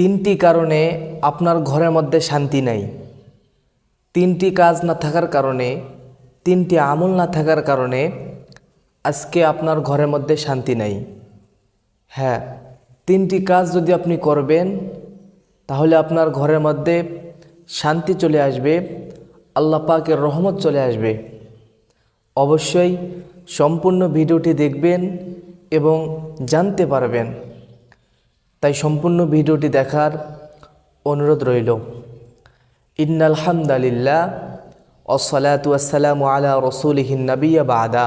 তিনটি কারণে আপনার ঘরের মধ্যে শান্তি নাই। তিনটি কাজ না থাকার কারণে, তিনটি আমল না থাকার কারণে আজকে আপনার ঘরের মধ্যে শান্তি নাই। হ্যাঁ তিনটি কাজ যদি আপনি করবেন, তাহলে আপনার ঘরের মধ্যে শান্তি চলে আসবে, আল্লাহ পাকের রহমত চলে আসবে। অবশ্যই সম্পূর্ণ ভিডিওটি দেখবেন এবং জানতে পারবেন। তাই সম্পূর্ণ ভিডিওটি দেখার অনুরোধ রইল। ইন্নাল হামদালিল্লাহ ওসলাতু আসসালামু আলা রসুলিহিন নবিয়া বাদা।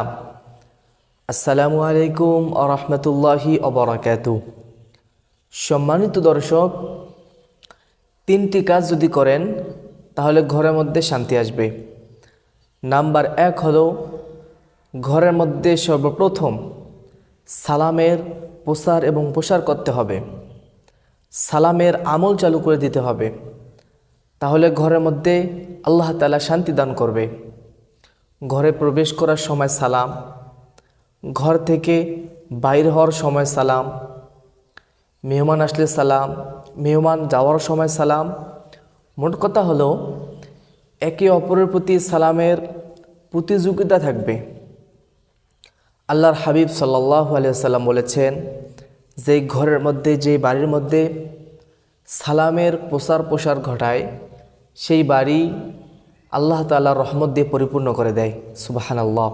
আসসালামু আলাইকুম আ রহমতুল্লাহি অবরাকাতু সম্মানিত দর্শক, তিনটি কাজ যদি করেন, তাহলে ঘরের মধ্যে শান্তি আসবে। নাম্বার এক হলো, ঘরের মধ্যে সর্বপ্রথম সালামের প্রসার এবং প্রসার করতে হবে। সালামের আমল চালু করে দিতে হবে। তাহলে ঘরের মধ্যে আল্লাহ তালা শান্তি দান করবে। ঘরে প্রবেশ করার সময় সালাম, ঘর থেকে বাইর হওয়ার সময় সালাম, মেহমান আসলে সালাম, মেহমান যাওয়ার সময় সালাম। মোট কথা হলো, একে অপরের প্রতি সালামের প্রতিযোগিতা থাকবে। আল্লাহর হাবিব সাল্লাহ আলিয়াল্লাম বলেছেন যে ঘরের মধ্যে, যে বাড়ির মধ্যে সালামের প্রসার প্রসার ঘটায়, সেই বাড়ি আল্লাহ তাল্লাহ রহমত দিয়ে পরিপূর্ণ করে দেয় সুবাহান আল্লাহ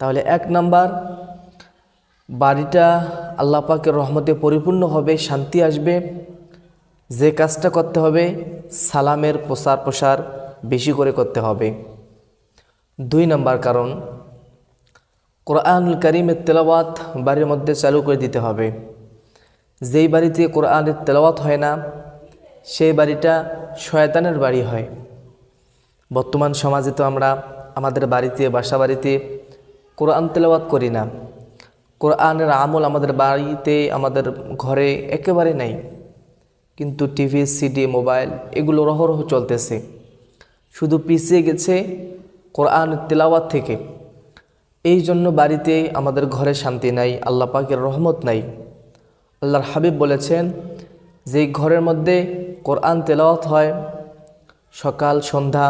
তাহলে এক নাম্বার, বাড়িটা আল্লাহ পাকের রহমতে পরিপূর্ণ হবে, শান্তি আসবে, যে কাজটা করতে হবে, সালামের প্রসার প্রসার বেশি করে করতে হবে। দুই নাম্বার কারণ কোরআনুল করিমের তেলাওয়াত বাড়ির মধ্যে চালু করে দিতে হবে। যেই বাড়িতে কোরআনের তেলাওয়াত হয় না, সেই বাড়িটা শয়তানের বাড়ি হয়। বর্তমান সমাজে তো আমরা আমাদের বাড়িতে, বাসা বাড়িতে কোরআন তেলাওয়াত করি না। কোরআনের আমল আমাদের বাড়িতে, আমাদের ঘরে একেবারে নাই। কিন্তু টিভি, সিডি, মোবাইল এগুলো রহরহ চলতেছে। শুধু পিছিয়ে গেছে কোরআন তেলাওয়াত থেকে। এই জন্য বাড়িতে আমাদের ঘরে শান্তি নাই, আল্লাহ পাকের রহমত নাই। আল্লাহর হাবিব বলেছেন, যে ঘরের মধ্যে কোরআন তেলাওয়াত হয়, সকাল, সন্ধ্যা,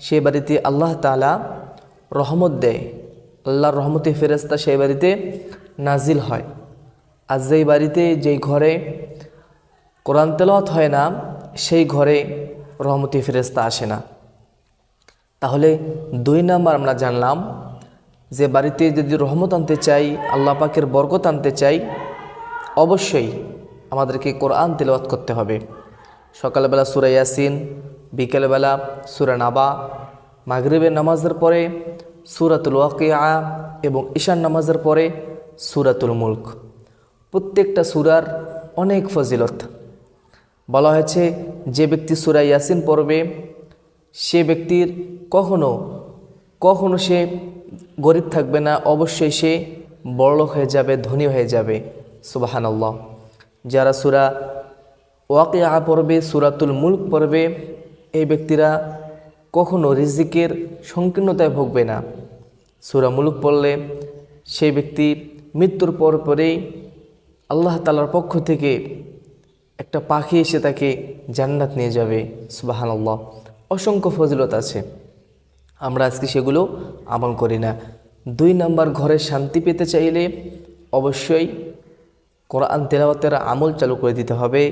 সে বাড়িতে আল্লাহ তালা রহমত দেয়। আল্লাহর রহমতে ফেরেস্তা সেই বাড়িতে নাজিল হয়। আর যেই বাড়িতে, যেই ঘরে কোরআন তেলাওয়াত হয় না, সেই ঘরে রহমতি ফেরেস্তা আসে না। তাহলে দুই নাম্বার আমরা জানলাম যে বাড়িতে যদি রহমত আনতে চাই, আল্লাহ পাকের বরকত আনতে চাই, অবশ্যই আমাদেরকে কোরআন তেলাওয়াত করতে হবে। সকালবেলা সুরা ইয়াসিন, বিকেলবেলা সুরা নাবা, মাগরিবের নামাজের পরে সুরাতুল ওয়াকিয়া এবং ঈশান নামাজের পরে সুরাতুল মুল্ক। প্রত্যেকটা সুরার অনেক ফজিলত। বলা হয়েছে, যে ব্যক্তি সুরা ইয়াসিন পড়বে, সে ব্যক্তির কখনো কখনো সে গরিব থাকবে না, অবশ্যই সে বড়লোক হয়ে যাবে, ধনী হয়ে যাবে। সুবাহান আল্লাহ যারা সুরা ওয়াকিয়া পড়বে, সুরাতুল মুল্ক পড়বে, এই ব্যক্তিরা কখনো রিজিকের সংকীর্ণতায় ভুগবে না। সুরা মুলুক পড়লে সেই ব্যক্তি মৃত্যুর পর পরেই আল্লাহ তালার পক্ষ থেকে একটা পাখি এসে তাকে জান্নাত নিয়ে যাবে। সুবাহান আল্লাহ অসংখ্য ফজিলত আছে। আমরা আজকে সেগুলো আমল করি না। দুই নাম্বার, ঘরে শান্তি পেতে চাইলে অবশ্যই কোরআন তেলাওয়াতের আমল চালু করে দিতে হবে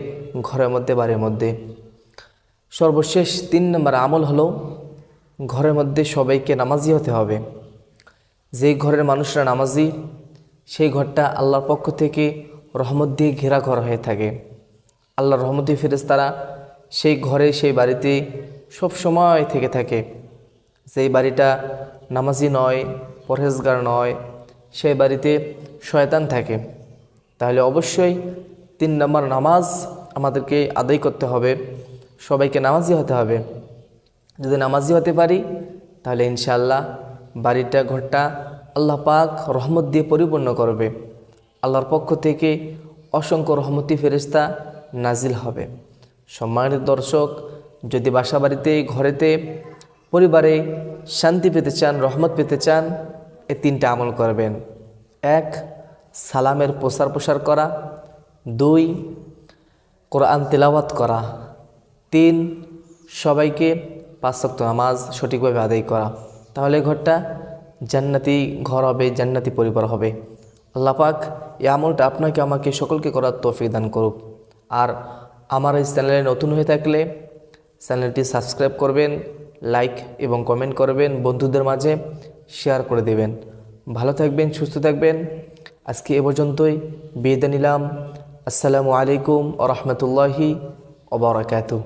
ঘরের মধ্যে, বাড়ির মধ্যে। সর্বশেষ তিন নম্বর আমল হলো ঘরের মধ্যে সবাইকে নামাজি হতে হবে। যেই ঘরের মানুষরা নামাজি, সেই ঘরটা আল্লাহর পক্ষ থেকে রহমত দিয়ে ঘেরা ঘর হয়ে থাকে। আল্লাহর রহমত রহমতি ফেরেস্তারা সেই ঘরে, সেই বাড়িতে সব সময় থেকে থাকে। যেই বাড়িটা নামাজি নয়, পরহেজগার নয়, সেই বাড়িতে শয়তান থাকে। তাহলে অবশ্যই তিন নম্বর নামাজ আমাদেরকে আদায় করতে হবে, সবাইকে নামাজি হতে হবে। যদি নামাজি হতে পারি, তাহলে ইনশাল্লাহ বাড়িটা, ঘরটা আল্লাহ পাক রহমত দিয়ে পরিপূর্ণ করবে। আল্লাহর পক্ষ থেকে অসংখ্য রহমতি ফেরিস্তা নাজিল হবে। সম্মানিত দর্শক, যদি বাসা বাড়িতে ঘরেতে পরিবারে শান্তি পেতে চান, রহমত পেতে চান, এ তিনটা আমল করবেন। এক, সালামের প্রসার প্রসার করা। দুই, কোরআন তেলাওয়াত করা। তিন, সবাইকে ওয়াক্ত নামাজ সঠিকভাবে আদায় করা। তাহলে ঘরটা জান্নাতি ঘর হবে, জান্নাতি পরিবার হবে। আল্লাহ পাক এই আমলটা আপনাকে, আমাকে সকলকে করার তৌফিক দান করুক। আর আমার এই চ্যানেলে নতুন হয়ে থাকলে চ্যানেলটি সাবস্ক্রাইব করবেন, লাইক এবং কমেন্ট করবেন, বন্ধুদের মাঝে শেয়ার করে দেবেন। ভালো থাকবেন, সুস্থ থাকবেন। আজকে এ পর্যন্তই, বিদায় নিলাম। আসসালামু আলাইকুম আ রহমতুল্লাহি ওবরাকাতু